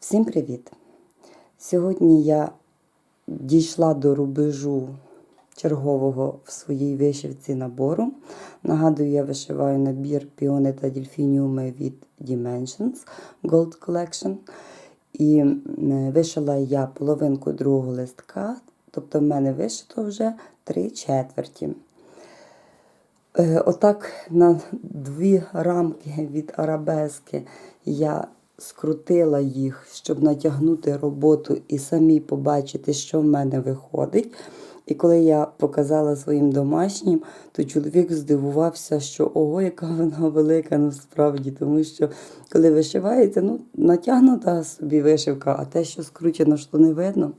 Всім привіт! Сьогодні я дійшла до рубежу чергового в своїй вишивці набору. Нагадую, я вишиваю набір піони та дельфініуми від Dimensions Gold Collection. І вишила я половинку другого листка, тобто в мене вишито вже три четверті. Е, Отак на дві рамки від арабески я скрутила їх, щоб натягнути роботу і самі побачити, що в мене виходить. І коли я показала своїм домашнім, то чоловік здивувався, що ого, яка вона велика насправді. Тому що коли вишивається, ну, натягнута собі вишивка, а те, що скручено, що не видно.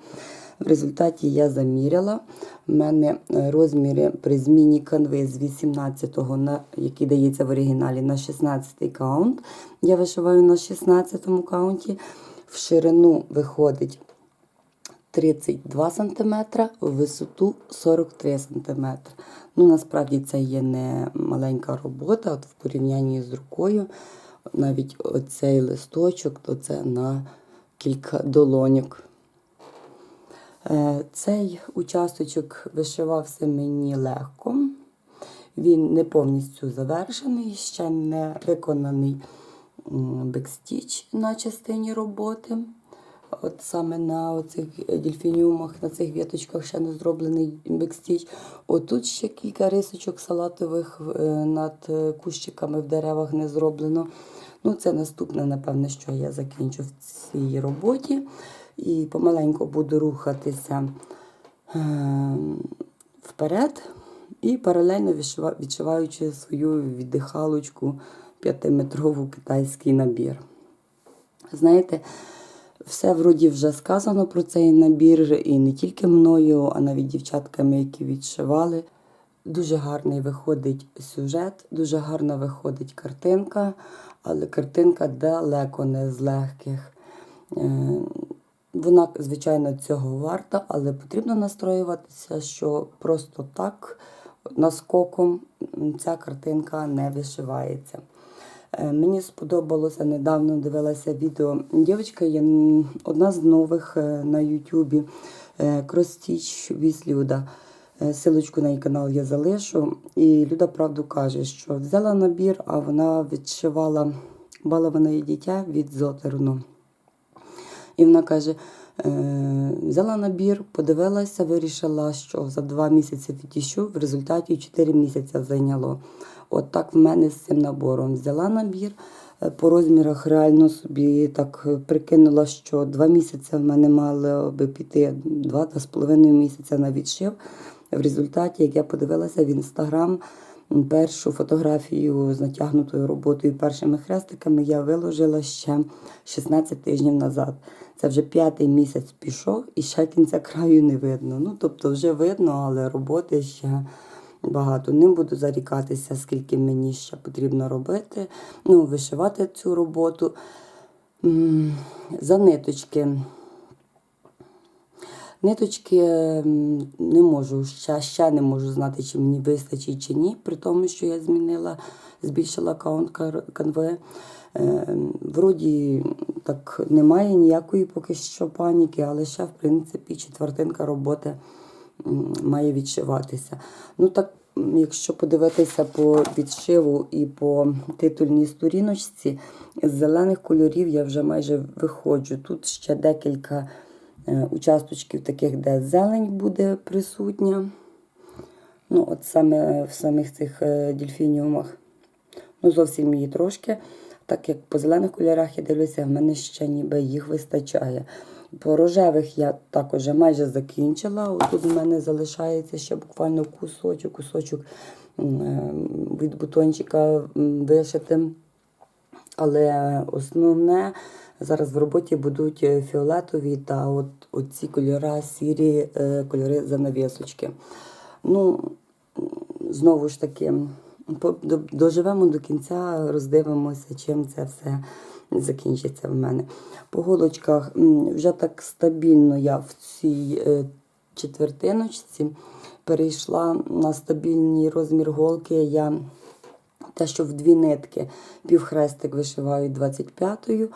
В результаті я заміряла. У мене е, розміри при зміні канви з 18-го, на, який дається в оригіналі, на 16-й каунт. Я вишиваю на 16-му каунті. В ширину виходить 32 см, в висоту 43 см. Ну, насправді це є не маленька робота, от в порівнянні з рукою. Навіть оцей листочок, то це на кілька долоньок. Е, Цей участочок вишивався мені легко. Він не повністю завершений, ще не виконаний бекстіч на частині роботи. От саме на оцих дельфініумах, на цих віточках ще не зроблений бекстіч. Отут ще кілька рисочок салатових е, над е, кущиками в деревах не зроблено. Ну, це наступне, напевне, що я закінчу в цій роботі. І помаленьку буду рухатися е, вперед. І паралельно відшиваючи свою віддихалочку п'ятиметрову китайський набір. Знаєте, все вроді вже сказано про цей набір, і не тільки мною, а навіть дівчатками, які відшивали. Дуже гарний виходить сюжет, дуже гарна виходить картинка, але картинка далеко не з легких. Е, Вона, звичайно, цього варта, але потрібно настроюватися, що просто так наскоком ця картинка не вишивається. Е, Мені сподобалося недавно дивилася відео. Дівчинка є одна з нових е, на Ютубі Кростіч від Люда. Е, Силочку на її канал я залишу. І Люда правду каже, що взяла набір, а вона відшивала баловане дитя від Зотерну. І вона каже: е, взяла набір, подивилася, вирішила, що за два місяці відійшов, в результаті 4 місяці зайняло. От так в мене з цим набором. Взяла набір е, по розмірах, реально собі так е, прикинула, що два місяці в мене мало би піти, два-два з половиною місяця на відшив. В результаті, як я подивилася в інстаграм, першу фотографію з натягнутою роботою першими хрестиками я виложила ще 16 тижнів назад. Це вже п'ятий місяць пішов і ще кінця краю не видно. Ну, тобто вже видно, але роботи ще багато. Не буду зарікатися, скільки мені ще потрібно робити. Ну, вишивати цю роботу. За ниточки. Ниточки не можу, ще, ще не можу знати, чи мені вистачить чи ні, при тому, що я змінила, збільшила аккаунт кар- канви. Е, Вроді так немає ніякої поки що паніки, але ще, в принципі, четвертинка роботи має відшиватися. Ну так, якщо подивитися по відшиву і по титульній сторіночці, з зелених кольорів я вже майже виходжу. Тут ще декілька участочків таких, де зелень буде присутня. Ну, от саме в самих цих е, дельфініумах. Ну, зовсім її трошки. Так як по зелених кольорах я дивлюся, в мене ще ніби їх вистачає. По рожевих я також майже закінчила. От Тут в мене залишається ще буквально кусочок, кусочок е, від бутончика м, вишити. Але основне зараз в роботі будуть е, фіолетові та от оці кольори, сірі е, кольори занавісочки. Ну, знову ж таки, доживемо до кінця, роздивимося, чим це все закінчиться в мене. По голочках вже так стабільно я в цій е, четвертиночці перейшла на стабільний розмір голки. Я те, що в дві нитки півхрестик вишиваю 25-ю,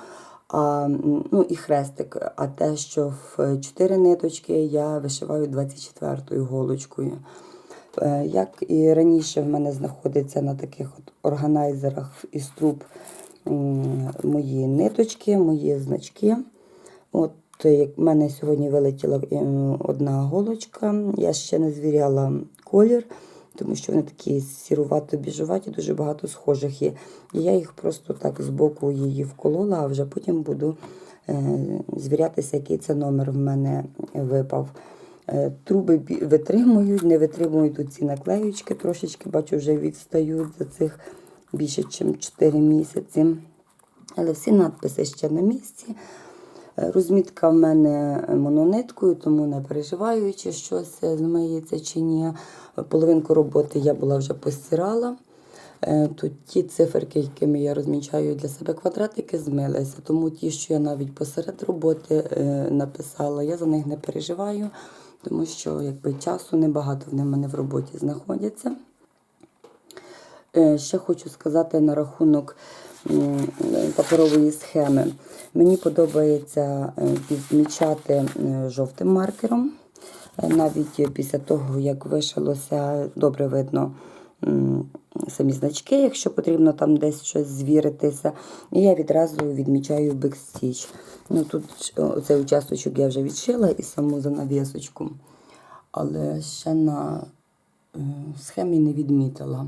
А, ну і хрестик. А те, що в 4 ниточки, я вишиваю 24 голочкою. Е, Як і раніше в мене знаходиться на таких от органайзерах із труб мої ниточки, мої значки. От в мене сьогодні вилетіла одна голочка, я ще не звіряла колір, тому що вони такі сірувато-біжуваті, дуже багато схожих є. І я їх просто так збоку її вколола, а вже потім буду е, звірятися, який це номер в мене випав. Е, Труби витримують, не витримують тут ці наклеючки, трошечки бачу, вже відстають за цих більше, ніж 4 місяці. Але всі надписи ще на місці. Розмітка в мене монониткою, тому не переживаю, чи щось змиється чи ні. Половинку роботи я була вже постирала. Е, Тут ті циферки, якими я розмічаю для себе квадратики, змилися. Тому ті, що я навіть посеред роботи е, написала, я за них не переживаю, тому що якби, часу небагато в мене в роботі знаходяться. Е, Ще хочу сказати на рахунок паперової схеми. Мені подобається е, відмічати е, жовтим маркером. Навіть після того, як вишилося, добре видно самі значки, якщо потрібно там десь щось звіритися. І я відразу відмічаю бекстіч. Ну, тут цей участочок я вже відшила і саму занавісочку, але ще на схемі не відмітила.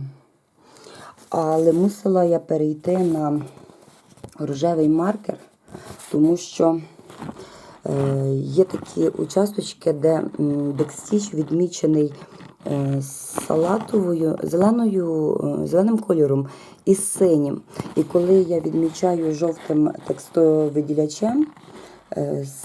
Але мусила я перейти на рожевий маркер, тому що е, є такі участочки, де бекстіч відмічений е, салатовою, зеленою, е, зеленим кольором і синім. І коли я відмічаю жовтим текстовиділячем, Е,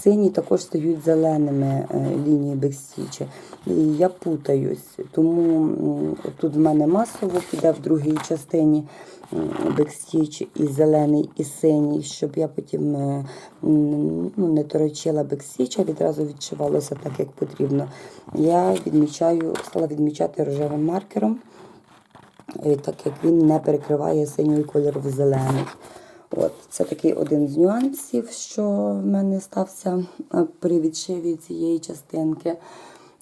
Сині також стають зеленими е, лінії бекстічі. І я путаюсь. Тому тут в мене масово піде в другій частині м, бекстіч і зелений, і синій, щоб я потім е, ну, не торочила бекстіч, а відразу відшивалося так, як потрібно. Я відмічаю, стала відмічати рожевим маркером, е, так як він не перекриває синій кольор в зелений. От, це такий один з нюансів, що в мене стався е, при відшиві цієї частинки.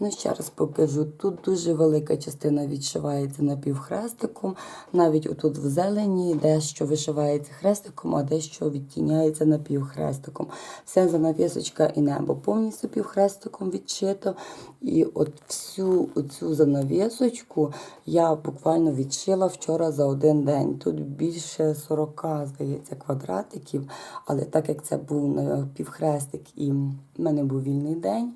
Ну, ще раз покажу. Тут дуже велика частина відшивається напівхрестиком. Навіть отут в зелені дещо вишивається хрестиком, а дещо відтіняється напівхрестиком. Вся занавісочка і небо повністю півхрестиком відшито. І от всю цю занавісочку я буквально відшила вчора за один день. Тут більше 40, здається, квадратиків. Але так як це був півхрестик і в мене був вільний день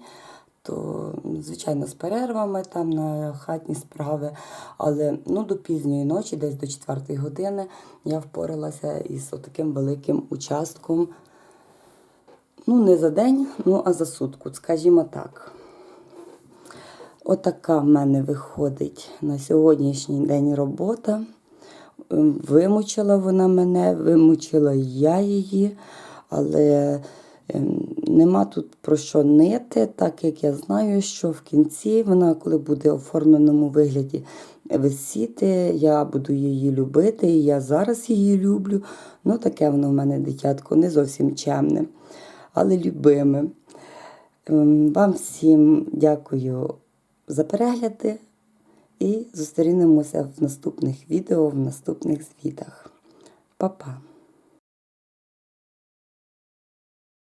то звичайно з перервами там на хатні справи. Але ну, до пізньої ночі, десь до 4 години, я впоралася із таким великим участком. Ну, не за день, ну а за сутку, скажімо так. Отака в мене виходить на сьогоднішній день робота. Вимучила вона мене, вимучила я її, але нема тут про що нити, так як я знаю, що в кінці вона, коли буде в оформленому вигляді висіти, я буду її любити, і я зараз її люблю. Ну, таке воно в мене дитятко, не зовсім чемне, але любиме. Ем, Вам всім дякую за перегляди і зустрінемося в наступних відео, в наступних звітах. Па-па!